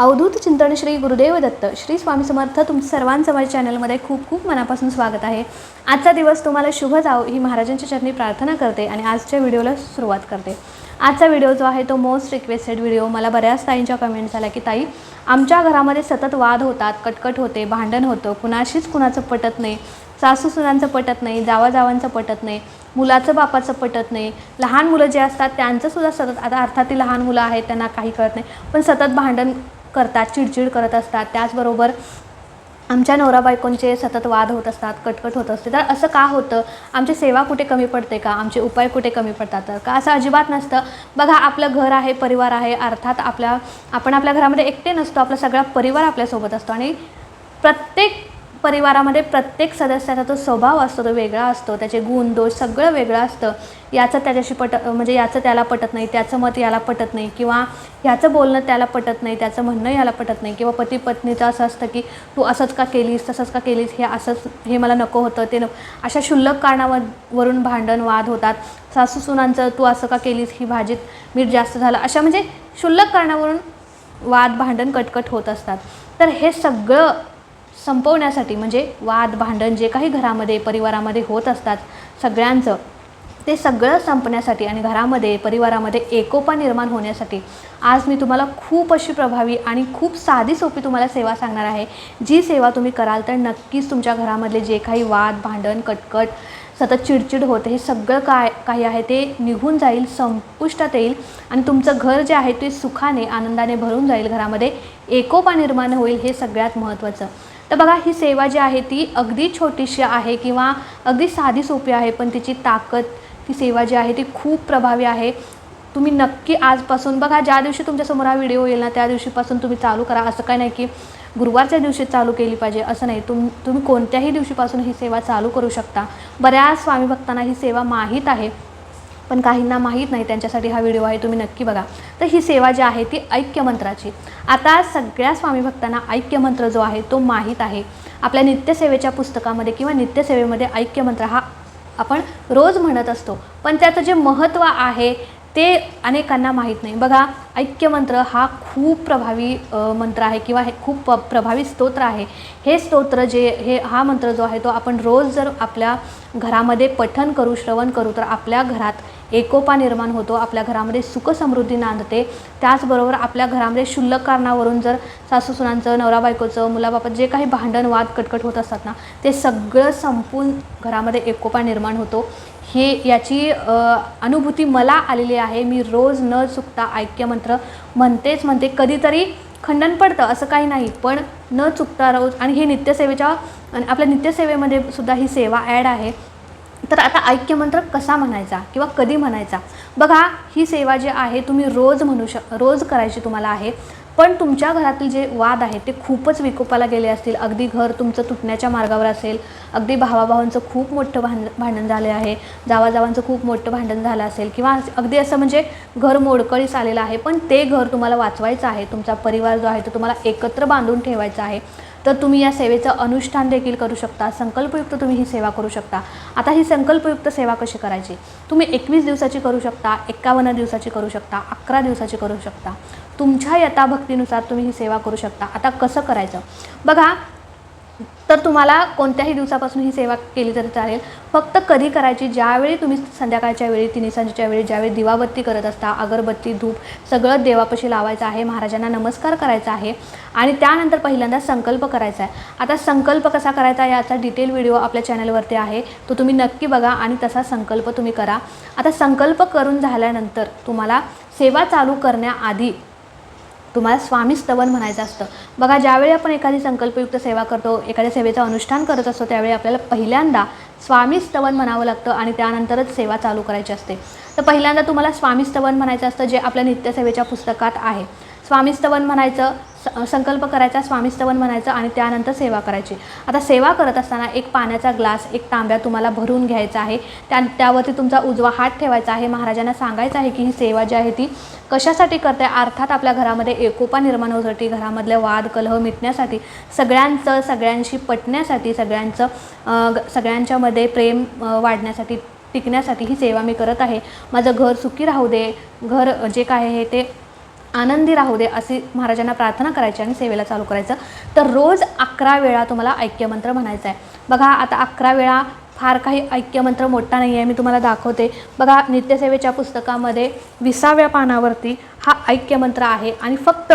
अवधूत चिंतन श्री गुरुदेव दत्त. श्री स्वामी समर्थ तुमचं सर्वांचं माझ्या चॅनलमध्ये खूप खूप मनापासून स्वागत आहे. आजचा दिवस तुम्हाला शुभ जाओ ही महाराजांच्या चरणी प्रार्थना करते आणि आजच्या व्हिडिओला सुरुवात करते. आजचा व्हिडिओ जो आहे तो मोस्ट रिक्वेस्टेड व्हिडिओ मला बऱ्याच ताईंच्या कमेंट्स आल्या की ताई आमच्या घरामध्ये सतत वाद होतात कटकट होते भांडण होतं. कुणाशीच कुणाचं पटत नाही. सासू सुनांचं पटत नाही जावाजावांचं पटत नाही मुलाचं बापाचं पटत नाही. लहान मुलं जे असतात त्यांचंसुद्धा सतत आता अर्थात ती लहान मुलं आहेत त्यांना काही कळत नाही. पण सतत भांडण करतात चिडचिड करत असतात. त्याचबरोबर आमच्या नवरा बायकोंचे सतत वाद होत असतात कटकट होत असते. तर असं का होतं? आमची सेवा कुठे कमी पडते का? आमचे उपाय कुठे कमी पडतात? तर का असं अजिबात नसतं? बघा आपलं घर आहे परिवार आहे. अर्थात आपल्या आपण आपल्या घरामध्ये एकटे नसतो. आपला सगळा परिवार आपल्यासोबत असतो. आणि प्रत्येक परिवारामध्ये प्रत्येक सदस्याचा तो स्वभाव असतो तो वेगळा असतो त्याचे गुण दोष सगळं वेगळं असतं. याचं त्याच्याशी पट म्हणजे याचं त्याला पटत नाही त्याचं मत याला पटत नाही किंवा ह्याचं बोलणं त्याला पटत नाही त्याचं म्हणणं याला पटत नाही किंवा पती पत्नीचं असं असतं की तू असंच का केलीस तसंच का केलीस हे असंच हे मला नको होतं ते नको. अशा क्षुल्लक कारणावरून वरून भांडण वाद होतात. सासू सुनांचं तू असं का केलीस ही भाजीत मीठ जास्त झालं अशा म्हणजे क्षुल्लक कारणावरून वाद भांडण कटकट होत असतात. तर हे सगळं संपवण्यासाठी म्हणजे वाद भांडण जे काही घरामध्ये परिवारामध्ये होत असतात सगळ्यांचं ते सगळं संपण्यासाठी आणि घरामध्ये परिवारामध्ये एकोपा निर्माण होण्यासाठी आज मी तुम्हाला खूप अशी प्रभावी आणि खूप साधी सोपी तुम्हाला सेवा सांगणार आहे. जी सेवा तुम्ही कराल तर नक्कीच तुमच्या घरामधले जे काही वाद भांडण कटकट सतत चिडचिड होते हे सगळं काय काही आहे ते निघून जाईल संपुष्टात येईल आणि तुमचं घर जे आहे ते सुखाने आनंदाने भरून जाईल घरामध्ये एकोपा निर्माण होईल हे सगळ्यात महत्त्वाचं. तर बघा ही सेवा जी आहे ती अगदी छोटीशी आहे किंवा अगदी साधी सोपी आहे पण तिची ताकद ती सेवा जी आहे ती खूप प्रभावी आहे. तुम्ही नक्की आजपासून बघा ज्या दिवशी तुमच्यासमोर हा व्हिडिओ येईल ना त्या दिवशीपासून तुम्ही चालू करा. असं काय नाही की गुरुवारच्या दिवशी चालू केली पाहिजे असं नाही. तुम तुम्ही कोणत्याही दिवशीपासून ही सेवा चालू करू शकता. बऱ्याच स्वामी भक्तांना ही सेवा माहीत आहे. पण काहींना माहीत नाही त्यांच्यासाठी हा व्हिडिओ आहे तुम्ही नक्की बघा. तर ही सेवा जी आहे ती ऐक्यमंत्राची. आता सगळ्या स्वामी भक्तांना ऐक्यमंत्र जो आहे तो माहीत आहे. आपल्या नित्यसेवेच्या पुस्तकामध्ये किंवा नित्यसेवेमध्ये ऐक्यमंत्र हा आपण रोज म्हणत असतो. पण त्याचं जे महत्त्व आहे ते अनेकांना माहीत नाही. बघा ऐक्यमंत्र हा खूप प्रभावी मंत्र आहे किंवा हे खूप प्रभावी स्तोत्र आहे. हे स्तोत्र जे हे हा मंत्र जो आहे तो आपण रोज जर आपल्या घरामध्ये पठन करू श्रवण करू तर आपल्या घरात एकोपा निर्माण होतो आपल्या घरामध्ये सुखसमृद्धी नांदते. त्याचबरोबर आपल्या घरामध्ये क्षुल्लक कारणावरून जर सासू सुनांचं नवरा बायकोचं मुलाबापात जे काही भांडण वाद कटकट होत असतात ना ते सगळं संपून घरामध्ये एकोपा निर्माण होतो. हे याची अनुभूती मला आलेली आहे. मी रोज न चुकता ऐक्यमंत्र म्हणतेच म्हणते कधीतरी खंडन पडतं असं काही नाही. पण न चुकता रोज आणि हे नित्यसेवेच्या आणि आपल्या नित्यसेवेमध्ये सुद्धा ही सेवा ॲड आहे. तर आता ऐक्यमंत्र कसा म्हणायचा किंवा कधी म्हणायचा? बघा ही सेवा जी आहे तुम्ही रोज म्हणू शक रोज करायची तुम्हाला आहे. पण तुमच्या घरातील जे वाद आहेत ते खूपच विकोपाला गेले असतील. अगदी घर तुमचं तुटण्याच्या मार्गावर असेल. अगदी भावाभावांचं खूप मोठं भांड भांडण झाले आहे. जावाजावांचं खूप मोठं भांडण झालं असेल किंवा अगदी असं म्हणजे घर मोडकळीस आलेलं आहे. पण ते घर तुम्हाला वाचवायचं आहे. तुमचा परिवार जो आहे तो तुम्हाला एकत्र बांधून ठेवायचा आहे. तर तुम्ही या सेवेचं अनुष्ठान देखील करू शकता. संकल्पयुक्त तुम्ही ही सेवा करू शकता. आता ही संकल्पयुक्त सेवा कशी करायची? तुम्ही एकवीस दिवसाची करू शकता एकावन्न दिवसाची करू शकता अकरा दिवसाची करू शकता. तुमच्या यथाभक्तीनुसार तुम्ही ही सेवा करू शकता. आता कसं करायचं? बघा तर तुम्हाला कोणत्याही दिवसापासून ही सेवा केली तरी चालेल. फक्त कधी करायची? ज्यावेळी तुम्ही संध्याकाळच्या वेळी तिन्ही सांजेच्या वेळी ज्यावेळी दिवाबत्ती करत असता अगरबत्ती धूप सगळं देवापाशी लावायचं आहे महाराजांना नमस्कार करायचा आहे आणि त्यानंतर पहिल्यांदा संकल्प करायचा आहे. आता संकल्प कसा करायचा याचा डिटेल व्हिडिओ आपल्या चॅनलवरती आहे. तो तुम्ही नक्की बघा आणि तसा संकल्प तुम्ही करा. आता संकल्प करून झाल्यानंतर तुम्हाला सेवा चालू करण्याआधी तुम्हाला स्वामी स्तवन म्हणायचं असतं. बघा ज्यावेळी आपण एखादी संकल्पयुक्त सेवा करतो एखाद्या सेवेचं अनुष्ठान करत असतो त्यावेळी आपल्याला पहिल्यांदा स्वामी स्तवन म्हणावं लागतं आणि त्यानंतरच सेवा चालू करायची असते. तर पहिल्यांदा तुम्हाला स्वामी स्तवन म्हणायचं असतं जे आपल्या नित्यसेवेच्या पुस्तकात आहे. स्वामी स्तवन म्हणायचं स- संकल्प करायचा स्वामी स्तवन म्हणायचं आणि त्यानंतर सेवा करायची. आता सेवा करत असताना एक पाण्याचा ग्लास एक तांब्या तुम्हाला भरून घ्यायचा आहे. त्या त्यावरती तुमचा उजवा हात ठेवायचा आहे. महाराजांना सांगायचं आहे की ही सेवा जी आहे ती कशासाठी करते? अर्थात आपल्या घरामध्ये एकोपा निर्माण होण्यासाठी घरामधले वाद कलह मिटण्यासाठी सगळ्यांचं सगळ्यांशी पटण्यासाठी सगळ्यांचं सगळ्यांच्यामध्ये प्रेम वाढण्यासाठी टिकण्यासाठी ही सेवा मी करत आहे. माझं घर सुखी राहू दे. घर जे काय आहे ते आनंदी राहू दे अशी महाराजांना प्रार्थना करायची आणि सेवेला चालू करायचं. तर रोज अकरा वेळा तुम्हाला ऐक्यमंत्र म्हणायचं आहे. बघा आता अकरा वेळा फार काही ऐक्यमंत्र मोठा नाही आहे. मी तुम्हाला दाखवते. बघा नित्यसेवेच्या पुस्तकामध्ये विसाव्या पानावरती हा ऐक्यमंत्र आहे आणि फक्त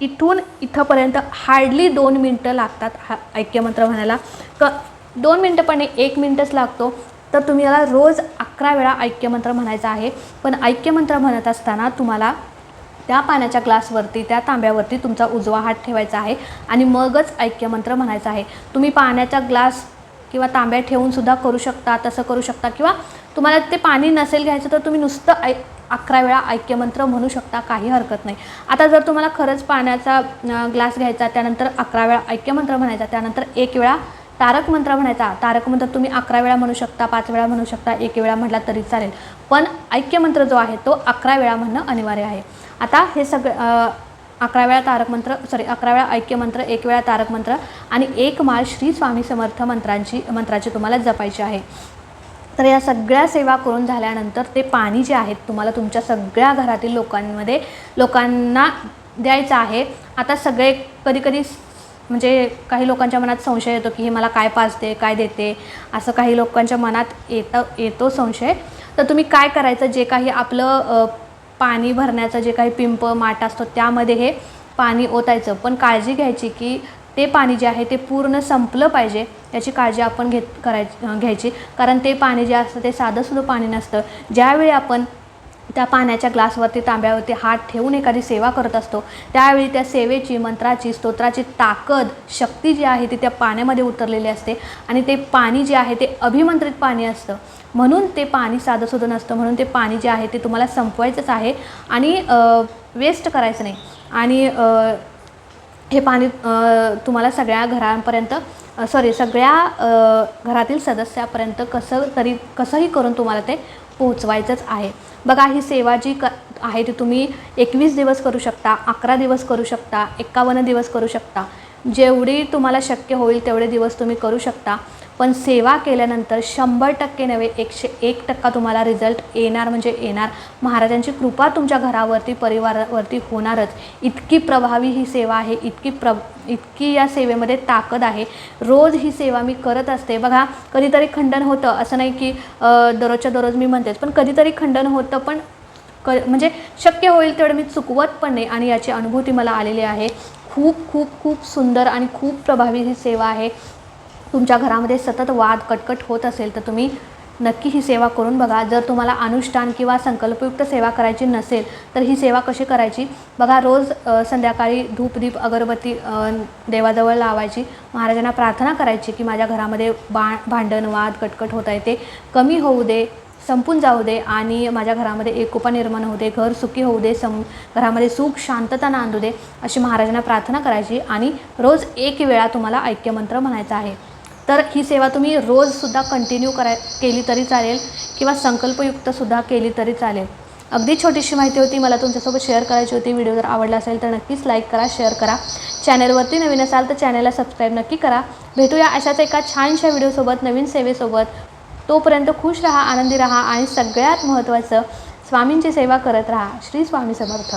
इथून इथंपर्यंत हार्डली दोन मिनटं लागतात हा ऐक्यमंत्र म्हणायला. क दोन मिनटं पण एक मिनटंच लागतो. तर तुम्ही याला रोज अकरा वेळा ऐक्यमंत्र म्हणायचं आहे. पण ऐक्यमंत्र म्हणत असताना तुम्हाला त्या पाण्याच्या ग्लासवरती त्या तांब्यावरती तुमचा उजवा हात ठेवायचा आहे आणि मगच ऐक्यमंत्र म्हणायचा आहे. तुम्ही पाण्याचा ग्लास किंवा तांब्या ठेवूनसुद्धा करू शकता तसं करू शकता किंवा तुम्हाला ते पाणी नसेल घ्यायचं तर तुम्ही नुसतं ऐ अकरा वेळा ऐक्यमंत्र म्हणू शकता काही हरकत नाही. आता जर तुम्हाला खरंच पाण्याचा ग्लास घ्यायचा त्यानंतर अकरा वेळा ऐक्यमंत्र म्हणायचा त्यानंतर एक वेळा तारक मंत्र म्हणायचा. तारक मंत्र तुम्ही अकरा वेळा म्हणू शकता पाच वेळा म्हणू शकता एक वेळा म्हटला तरी चालेल. पण ऐक्यमंत्र जो आहे तो अकरा वेळा म्हणणं अनिवार्य आहे. आता हे सगळं अकरा वेळा तारक मंत्र सॉरी अकरा वेळा ऐक्यमंत्र एक वेळा तारक मंत्र आणि एक माळ श्री स्वामी समर्थ मंत्रांची मंत्राची तुम्हाला जपायची आहे. तर या सगळ्या सेवा करून झाल्यानंतर ते पाणी जे आहे तुम्हाला तुमच्या सगळ्या घरातील लोकांमध्ये लोकांना द्यायचं आहे. आता सगळे कधी कधी म्हणजे काही लोकांच्या मनात संशय येतो की हे मला काय पाजते काय देते? असं काही लोकांच्या मनात येतं येतो संशय. तर तुम्ही काय करायचं? जे काही आपलं पाणी भरण्याचं जे काही पिंप माठ असतो त्यामध्ये हे पाणी ओतायचं. पण काळजी घ्यायची की ते पाणी जे आहे ते पूर्ण संपलं पाहिजे याची काळजी आपण घेत करायची घ्यायची. कारण ते पाणी जे असतं ते साधंसुद्धा पाणी नसतं. ज्यावेळी आपण त्या पाण्याच्या ग्लासवरती तांब्यावरती हात ठेवून एखादी सेवा करत असतो. त्यावेळी त्या सेवेची मंत्राची स्तोत्राची ताकद शक्ती जी आहे ती त्या पाण्यामध्ये उतरलेली असते. आणि ते पाणी जे आहे ते अभिमंत्रित पाणी असतं. म्हणून ते पाणी साधंसुद्धा नसतं म्हणून ते पाणी जे आहे ते तुम्हाला संपवायचंच आहे. आणि वेस्ट करायचं नाही. आणि हे पाणी तुम्हाला सगळ्या घरांपर्यंत सॉरी सगळ्या घरातील सदस्यापर्यंत कसं तरी कसंही करून तुम्हाला ते पोहोचवायचंच आहे. बघा ही सेवा जी क आहे ती तुम्ही एकवीस दिवस करू शकता अकरा दिवस करू शकता एकावन्न दिवस करू शकता. जेवढी तुम्हाला शक्य होईल तेवढे दिवस तुम्ही करू शकता. पण सेवा केल्यानंतर शंभर टक्के नव्हे एकशे एक टक्का तुम्हाला रिझल्ट येणार म्हणजे येणार. महाराजांची कृपा तुमच्या घरावरती परिवारावरती होणारच. इतकी प्रभावी ही सेवा आहे इतकी प्र इतकी या सेवेमध्ये ताकद आहे. रोज ही सेवा मी करत असते. बघा कधीतरी खंडन होतं. असं नाही की दररोजच्या दररोज मी म्हणतेच पण कधीतरी खंडन होतं पण क म्हणजे शक्य होईल तेवढं मी चुकवत पण नाही आणि याची अनुभूती मला आलेली आहे. खूप खूप खूप सुंदर आणि खूप प्रभावी ही सेवा आहे. तुमच्या घरामध्ये सतत वाद कटकट होत असेल तर तुम्ही नक्की ही सेवा करून बघा. जर तुम्हाला अनुष्ठान किंवा संकल्पयुक्त सेवा करायची नसेल तर ही सेवा कशी करायची? बघा रोज संध्याकाळी धूपदीप अगरबत्ती देवाजवळ लावायची. महाराजांना प्रार्थना करायची की माझ्या घरामध्ये बा भांडण वाद कटकट होत आहे ते कमी होऊ दे संपून जाऊ दे आणि माझ्या घरामध्ये एकोपा निर्माण होऊ दे घर सुखी होऊ दे सम घरामध्ये सुख शांतता नांदू दे अशी महाराजांना प्रार्थना करायची. आणि रोज एक वेळा तुम्हाला ऐक्यमंत्र म्हणायचा आहे. तर ही सेवा तुम्ही रोजसुद्धा कंटिन्यू कराय केली तरी चालेल किंवा संकल्पयुक्तसुद्धा केली तरी चालेल. अगदी छोटीशी माहिती होती मला तुमच्यासोबत शेअर करायची होती. व्हिडिओ जर आवडला असेल तर नक्कीच लाईक करा शेअर करा. चॅनलवरती नवीन असाल तर चॅनलला सबस्क्राईब नक्की करा. भेटूया अशाच एका छानशा व्हिडिओसोबत नवीन सेवेसोबत. तोपर्यंत खुश राहा आनंदी राहा आणि सगळ्यात महत्त्वाचं स्वामींची सेवा करत राहा. श्री स्वामी समर्थ.